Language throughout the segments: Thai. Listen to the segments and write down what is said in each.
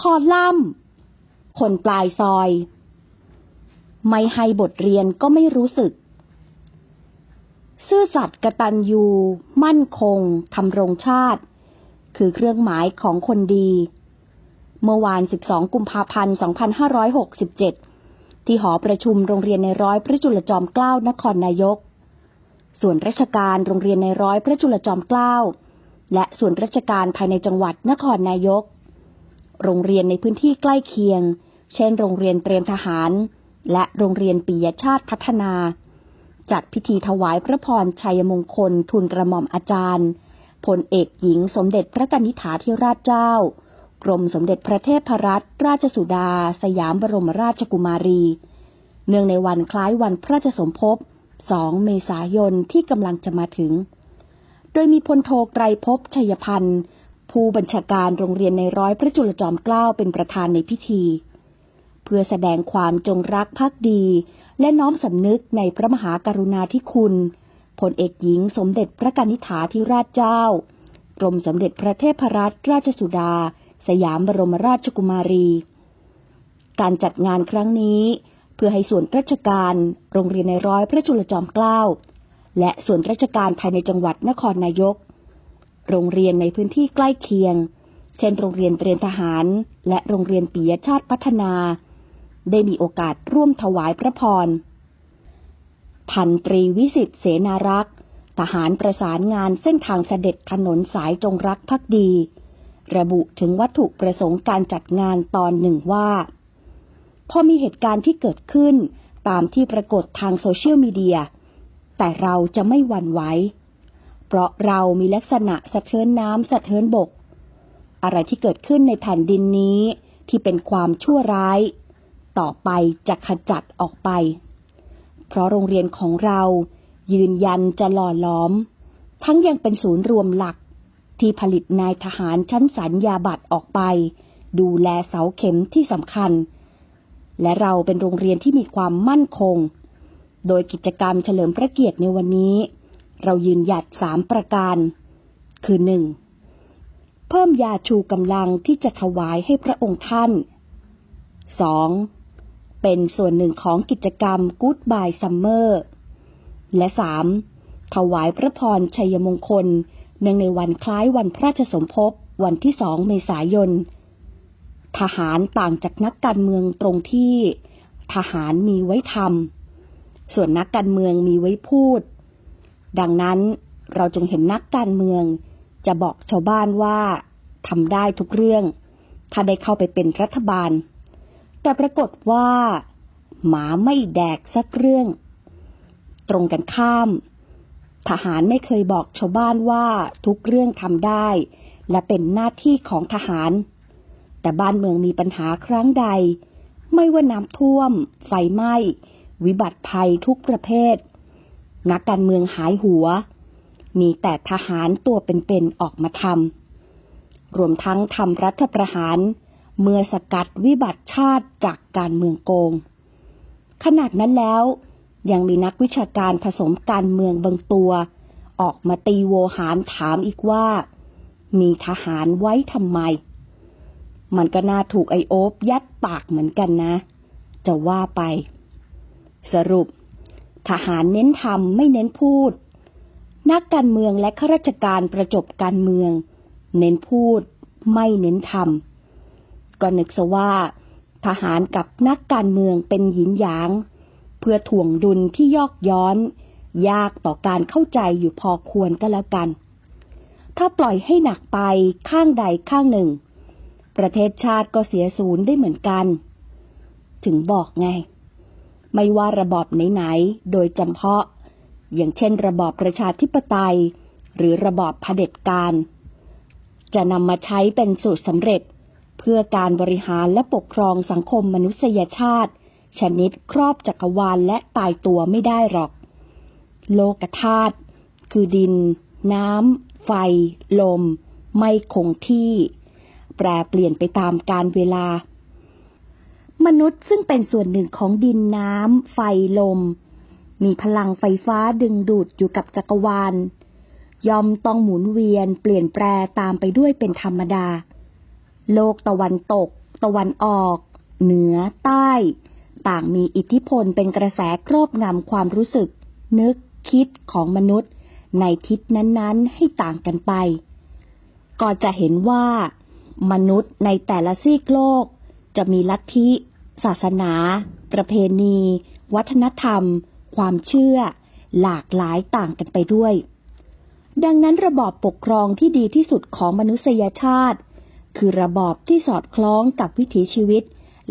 คอลัมน์คนปลายซอย ไม่ให้บทเรียนก็ไม่รู้สึก ซื่อสัตย์กตัญญูมั่นคงทำรงชาติ คือเครื่องหมายของคนดี เมื่อวาน 12 กุมภาพันธ์ 2567 ที่หอประชุมโรงเรียนในร้อยพระจุลจอมเกล้านครนายก ส่วนราชการโรงเรียนในร้อยพระจุลจอมเกล้าและส่วนราชการภายในจังหวัดนครนายก โรงเรียนในพื้นที่ใกล้เคียง เช่น โรงเรียนเตรียมทหาร และโรงเรียนปิยชาติพัฒนา จัดพิธีถวายพระพรชัยมงคลทุนกระหม่อมอาจารย์พลเอกหญิงสมเด็จพระกนิษฐาธิราชเจ้า กรมสมเด็จพระเทพรัตนราชสุดา สยามบรมราชกุมารี เนื่องในวันคล้ายวันพระราชสมภพ 2 เมษายนที่กำลังจะมาถึง โดยมีพลโทไกรภพชัยพันธ์ ผู้บัญชาการโรงเรียนในร้อยพระจุลจอมเกล้าเป็นประธานในพิธี เพื่อแสดงความจงรักภักดี และน้อมสำนึกในพระมหากรุณาธิคุณพลเอกหญิงสมเด็จพระกนิษฐาธิราชเจ้ากรมสมเด็จพระเทพรัตนราชสุดา สยามบรมราชกุมารี การจัดงานครั้งนี้เพื่อให้ส่วนราชการ โรงเรียนในร้อยพระจุลจอมเกล้า และส่วนราชการภายในจังหวัดนครนายก โรงเรียนในพื้นที่ใกล้เคียง เช่นโรงเรียนเตรียมทหาร และโรงเรียนปิยชาติพัฒนา ได้มีโอกาสร่วมถวายพระพร พันตรีวิสิตเสนารักษ์ ทหารประสานงานเส้นทางเสด็จถนนสายจงรักภักดี ระบุถึงวัตถุประสงค์การจัดงานตอนหนึ่งว่าพอมีเหตุการณ์ที่เกิดขึ้นตามที่ปรากฏทางโซเชียลมีเดีย แต่เราจะไม่หวั่นไหว เพราะเรามีลักษณะสะเทือนน้ำสะเทือนบก อะไรที่เกิดขึ้นในแผ่นดินนี้ที่เป็นความชั่วร้าย ต่อไปจะขจัดออกไป เพราะโรงเรียนของเรายืนยันจะหล่อหลอม ทั้งยังเป็นศูนย์รวมหลักที่ผลิตนายทหารชั้นสัญญาบัตรออกไป ดูแลเสาเข็มที่สำคัญ และเราเป็นโรงเรียนที่มีความมั่นคง โดยกิจกรรมเฉลิมพระเกียรติในวันนี้ เรายืนหยัดสามประการ คือหนึ่งเพิ่มยาชูกำลังที่จะถวายให้พระองค์ท่าน 2. เป็นส่วนหนึ่งของกิจกรรม Goodbye Summer และ 3. ถวายพระพรชัยมงคลเนื่องในวันคล้ายวันพระราชสมภพวันที่สองเมษายน ทหารต่างจากนักการเมืองตรงที่ ทหารมีไว้ทำส่วนนักการเมืองมีไว้พูด ดังนั้นเราจึงเห็นนักการเมือง จะบอกชาวบ้านว่าทำได้ทุกเรื่อง ถ้าได้เข้าไปเป็นรัฐบาล แต่ปรากฏว่า หมาไม่แดกสักเรื่อง ตรงกันข้าม ทหารไม่เคยบอกชาวบ้านว่าทุกเรื่องทำได้ และเป็นหน้าที่ของทหาร แต่บ้านเมืองมีปัญหาครั้งใด ไม่ว่าน้ำท่วม ไฟไหม้ วิบัติภัยทุกประเภท นักการเมืองหายหัว มีแต่ทหารตัวเป็นๆออกมาทำ รวมทั้งทำรัฐประหารเมื่อสกัดวิบัติชาติจากการเมืองโกง ขนาดนั้นแล้ว ยังมีนักวิชาการผสมการเมืองบางตัว ออกมาตีโวหารถามอีกว่า มีทหารไว้ทำไม มันก็น่าถูกไอโอบยัดปากเหมือนกันนะ จะว่าไป สรุป ทหารเน้นทำไม่เน้นพูด นักการเมืองและข้าราชการประจบการเมือง เน้นพูด ไม่เน้นทำก็นึกซะว่า ทหารกับนักการเมืองเป็นหยินหยาง เพื่อถ่วงดุลที่ยอกย้อน ยากต่อการเข้าใจอยู่พอควรก็แล้วกัน ถ้าปล่อยให้หนักไปข้างใดข้างหนึ่ง ประเทศชาติก็เสียศูนย์ได้เหมือนกัน ถึงบอกไง ไม่ว่าระบอบไหนๆ โดยจำเพาะ อย่างเช่นระบอบประชาธิปไตย หรือระบอบเผด็จการ จะนำมาใช้เป็นสูตรสำเร็จ เพื่อการบริหารและปกครองสังคมมนุษยชาติ ชนิดครอบจักรวาลและตายตัวไม่ได้หรอก โลกธาตุคือดิน น้ำ ไฟ ลม ไม่คงที่ แปรเปลี่ยนไปตามกาลเวลา มนุษย์ซึ่งเป็นส่วนหนึ่งของดินน้ำ ไฟลม มีพลังไฟฟ้าดึงดูดอยู่กับจักรวาล ยอมต้องหมุนเวียนเปลี่ยนแปรตามไปด้วยเป็นธรรมดา โลกตะวันตก ตะวันออก เหนือ ใต้ ต่างมีอิทธิพลเป็นกระแสครอบงำความรู้สึก นึกคิดของมนุษย์ ในทิศนั้นๆ ให้ต่างกันไป ก็จะเห็นว่า มนุษย์ในแต่ละซีกโลกจะมีลัทธิ ศาสนา ประเพณี วัฒนธรรม ความเชื่อ หลากหลายต่างกันไปด้วย ดังนั้นระบอบปกครองที่ดีที่สุดของมนุษยชาติ คือระบอบที่สอดคล้องกับวิถีชีวิต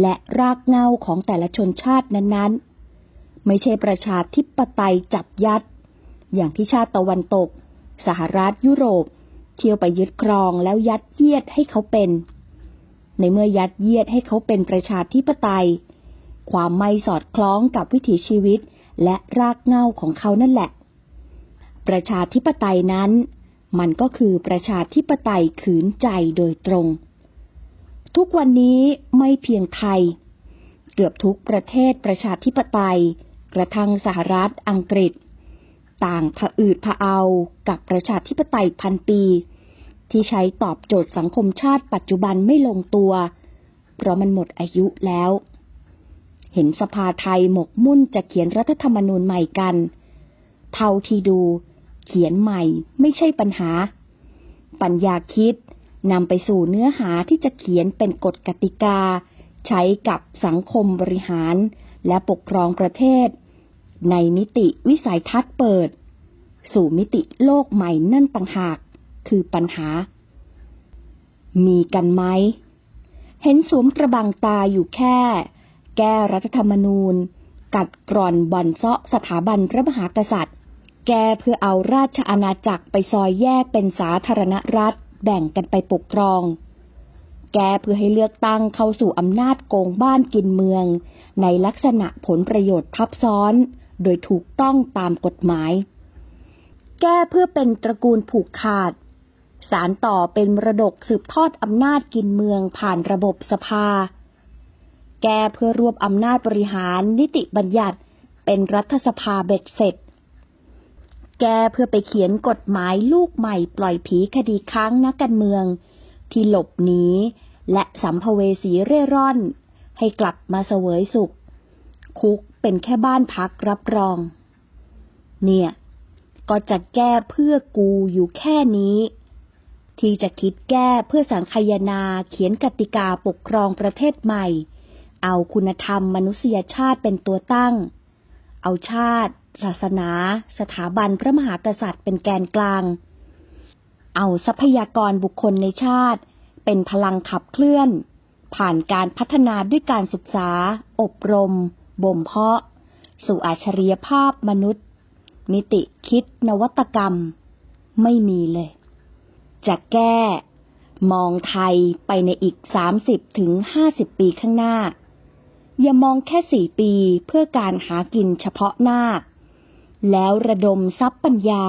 และรากเหง้าของแต่ละชนชาตินั้นๆ ไม่ใช่ประชาธิปไตยจับยัด อย่างที่ชาติตะวันตก สหรัฐยุโรป เที่ยวไปยึดครองแล้วยัดเยียดให้เขาเป็น ในเมื่อยัดเยียดให้เขาเป็นประชาธิปไตย ความไม่สอดคล้องกับวิถีชีวิตและรากเหง้าของเขานั่นแหละ ประชาธิปไตยนั้น มันก็คือประชาธิปไตยขืนใจโดยตรง ทุกวันนี้ไม่เพียงไทย เกือบทุกประเทศประชาธิปไตย กระทั่งสหรัฐอังกฤษ ต่างผอืดผะเอากับประชาธิปไตยพันปี ที่ใช้ตอบโจทย์สังคมชาติปัจจุบันไม่ลงตัว เพราะมันหมดอายุแล้ว เห็นสภาไทยหมกมุ่นจะเขียนรัฐธรรมนูญใหม่กัน เท่าที่ดู เขียนใหม่ไม่ใช่ปัญหา ปัญญาคิดนำไปสู่เนื้อหาที่จะเขียนเป็นกฎกติกา ใช้กับสังคมบริหาร และปกครองประเทศ ในมิติวิสัยทัศน์เปิด สู่มิติโลกใหม่นั่นต่างหาก คือปัญหา มีกันไหม เห็นสวมกระบังตาอยู่แค่ แก้รัฐธรรมนูญ กัดกร่อนบ่อนเซาะสถาบันพระมหากษัตริย์ แก้เพื่อเอาราชอาณาจักรไปซอยแยกเป็นสาธารณรัฐ แบ่งกันไปปกครอง แกเพื่อให้เลือกตั้งเข้าสู่อำนาจโกงบ้านกินเมือง ในลักษณะผลประโยชน์ทับซ้อน โดยถูกต้องตามกฎหมายแก้เพื่อเป็นตระกูลผูกขาด สารต่อเป็นมรดกสืบทอดอำนาจกินเมืองผ่านระบบสภา แก้เพื่อรวบอำนาจบริหารนิติบัญญัติ เป็นรัฐสภาเบ็ดเสร็จ แก้เพื่อไปเขียนกฎหมายลูกใหม่ปล่อยผีคดีค้างนักการเมือง ที่หลบหนีและสัมภเวสีเร่ร่อน ให้กลับมาเสวยสุข คุกเป็นแค่บ้านพักรับรอง เนี่ย ก็จะแก้เพื่อกูอยู่แค่นี้ ที่จะคิดแก้เพื่อสังคายนาเขียนกติกาปกครองประเทศใหม่ เอาคุณธรรมมนุษยชาติเป็นตัวตั้ง เอาชาติ ศาสนา สถาบันพระมหากษัตริย์เป็นแกนกลาง เอาทรัพยากรบุคคลในชาติ เป็นพลังขับเคลื่อน ผ่านการพัฒนาด้วยการศึกษา อบรม บ่มเพาะ สู่อาชรียภาพมนุษย์ มิติคิดนวัตกรรม ไม่มีเลย จะแก้ มองไทยไปในอีก 30ถึง50 ปีข้างหน้า อย่ามองแค่สี่ปีเพื่อการหากินเฉพาะหน้า แล้วระดมทรัพย์ปัญญา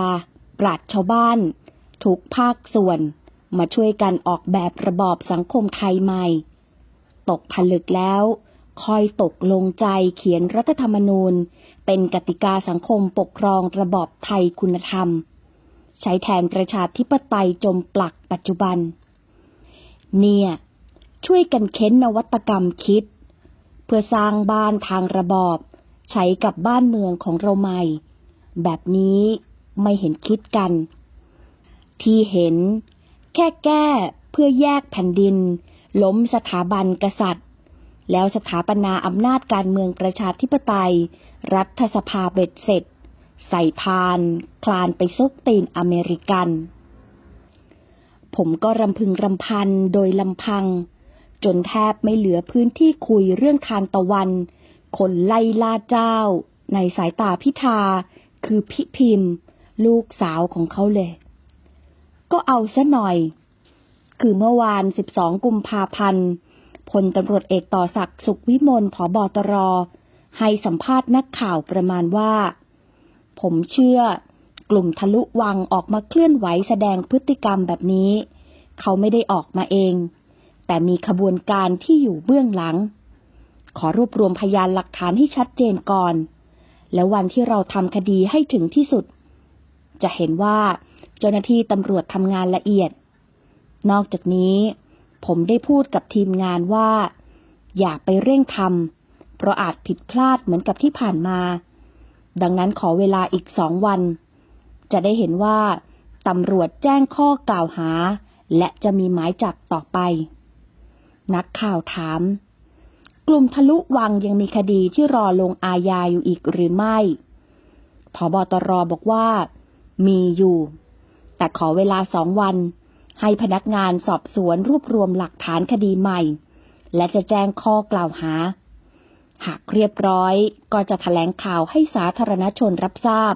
ปราดชาวบ้าน ทุกภาคส่วน มาช่วยกันออกแบบระบอบสังคมไทยใหม่ ตกผลึกแล้วคอยตกลงใจเขียนรัฐธรรมนูญ เป็นกติกาสังคมปกครองระบอบไทยคุณธรรม ใช้แทนประชาธิปไตยจมปลักปัจจุบัน เนี่ย ช่วยกันเค้นนวัตกรรมคิด เพื่อสร้างบ้านทางระบอบ ใช้กับบ้านเมืองของเราใหม่ แบบนี้ไม่เห็นคิดกัน ที่เห็น แค่แก้เพื่อแยกแผ่นดิน ล้มสถาบันกษัตริย์ แล้วสถาปนาอำนาจการเมืองประชาธิปไตย รัฐสภาเบ็ดเสร็จ ใส่พาน คลานไปซุกตีนอเมริกัน ผมก็รำพึงรำพันโดยลำพัง จนแทบไม่เหลือพื้นที่คุยเรื่องทานตะวัน คนไล่ล่าเจ้า ในสายตาพิธา คือพิพิมพ์ ลูกสาวของเขาเลย ก็เอาซะหน่อย คือเมื่อวาน 12 กุมภาพันธ์พลตำรวจเอกต่อศักดิ์สุขวิมลผอบอตรให้สัมภาษณ์นักข่าวประมาณว่า ผมเชื่อกลุ่มทะลุวังออกมาเคลื่อนไหวแสดงพฤติกรรมแบบนี้ เขาไม่ได้ออกมาเอง แต่มีขบวนการที่อยู่เบื้องหลัง ขอรวบรวมพยานหลักฐานให้ชัดเจนก่อน แล้ววันที่เราทำคดีให้ถึงที่สุด จะเห็นว่าเจ้าหน้าที่ตำรวจทำงานละเอียด นอกจากนี้ ผมได้พูดกับทีมงานว่า อย่าไปเร่งทำเพราะอาจผิดพลาดเหมือนกับที่ผ่านมา ดังนั้นขอเวลาอีกสองวัน จะได้เห็นว่าตำรวจแจ้งข้อกล่าวหา และจะมีหมายจับต่อไป นักข่าวถาม กลุ่มทะลุวังยังมีคดีที่รอลงอาญาอยู่อีกหรือไม่พบตรบอกว่า มีอยู่ แต่ขอเวลาสองวัน ให้พนักงานสอบสวนรวบรวมหลักฐานคดีใหม่ และจะแจ้งข้อกล่าวหา หากเรียบร้อยก็จะถแถลงข่าวให้สาธารณชนรับทราบ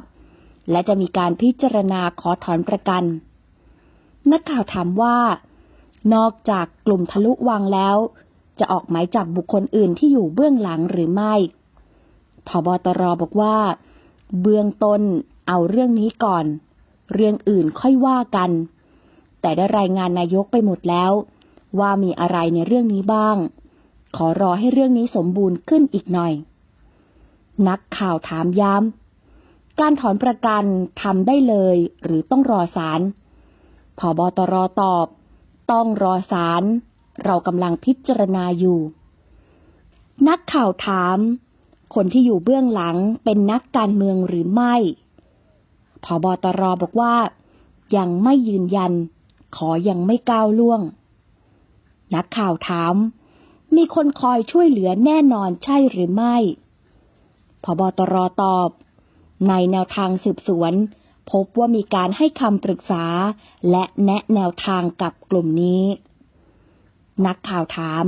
และจะมีการพิจารณาขอถอนประกัน นักข่าวถามว่า นอกจากกลุ่มทะลุวังแล้ว จะออกหมายจับบุคคลอื่นที่อยู่เบื้องหลังหรือไม่พบตรบอกว่า เบื้องต้นเอาเรื่องนี้ก่อน เรื่องอื่นค่อยว่ากัน แต่ได้รายงานนายกไปหมดแล้ว ว่ามีอะไรในเรื่องนี้บ้าง ขอรอให้เรื่องนี้สมบูรณ์ขึ้นอีกหน่อย นักข่าวถามย้ำ การถอนประกันทำได้เลยหรือต้องรอศาลพอบตรตอบ ต้องรอศาลเรากำลังพิจารณาอยู่ นักข่าวถาม คนที่อยู่เบื้องหลังเป็นนักการเมืองหรือไม่พอบตรบอกว่า ยังไม่ยืนยัน ขอยังไม่ก้าวล่วง นักข่าวถาม มีคนคอยช่วยเหลือแน่นอนใช่หรือไม่พบตรตอบ ในแนวทางสืบสวน พบว่ามีการให้คำปรึกษา และแนะแนวทางกับกลุ่มนี้ นักข่าวถาม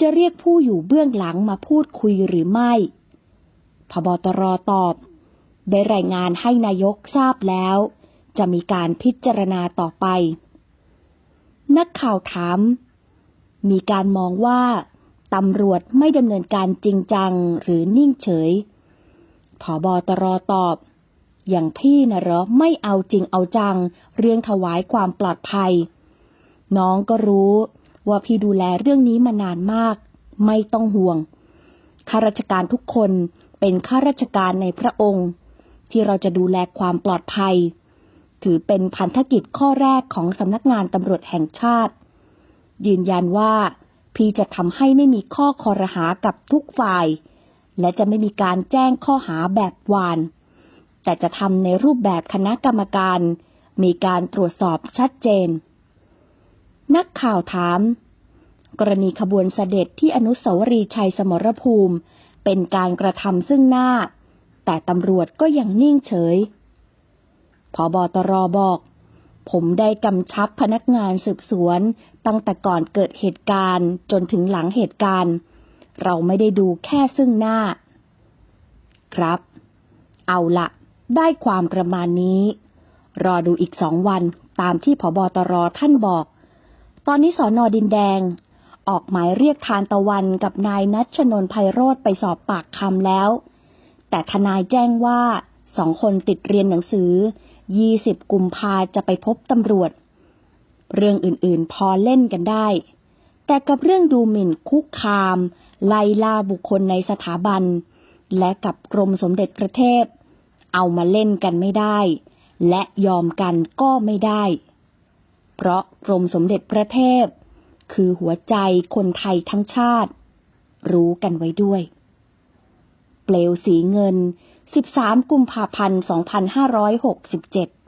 จะเรียกผู้อยู่เบื้องหลังมาพูดคุยหรือไม่พบตรตอบ ได้รายงานให้นายกทราบแล้ว จะมีการพิจารณาต่อไป นักข่าวถาม มีการมองว่าตำรวจไม่ดำเนินการจริงจังหรือนิ่งเฉยผอบอตรตอบ อย่างพี่นะเหรอไม่เอาจริงเอาจัง เรื่องถวายความปลอดภัย น้องก็รู้ว่าพี่ดูแลเรื่องนี้มานานมาก ไม่ต้องห่วงข้าราชการทุกคนเป็นข้าราชการในพระองค์ ที่เราจะดูแลความปลอดภัย ถือเป็นพันธกิจข้อแรกของสำนักงานตำรวจแห่งชาติ ยืนยันว่า พี่จะทำให้ไม่มีข้อคอรหากับทุกฝ่าย และจะไม่มีการแจ้งข้อหาแบบวาน แต่จะทำในรูปแบบคณะกรรมการ มีการตรวจสอบชัดเจน นักข่าวถาม กรณีขบวนเสด็จที่อนุสาวรีย์ชัยสมรภูมิ เป็นการกระทำซึ่งหน้า แต่ตำรวจก็ยังนิ่งเฉยพอบอตรบอก ผมได้กำชับพนักงานสืบสวน ตั้งแต่ก่อนเกิดเหตุการณ์จนถึงหลังเหตุการณ์ เราไม่ได้ดูแค่ซึ่งหน้า ครับ เอาละได้ความประมาณนี้ รอดูอีกสองวันตามที่ผบตรท่านบอก ตอนนี้สอนอดินแดง ออกหมายเรียกทานตะวันกับนายนัชนนไพโรธไปสอบปากคำแล้ว แต่ทนายแจ้งว่าสองคนติดเรียนหนังสือ ยี่สิบกุมภาจะไปพบตำรวจ เรื่องอื่นๆพอเล่นกันได้ แต่กับเรื่องดูหมิ่นคุกคาม ไล่ล่าบุคคลในสถาบัน และกับกรมสมเด็จพระเทพ เอามาเล่นกันไม่ได้ และยอมกันก็ไม่ได้ เพราะกรมสมเด็จพระเทพ คือหัวใจคนไทยทั้งชาติ รู้กันไว้ด้วย เปลวสีเงิน 13 กุมภาพันธ์ 2567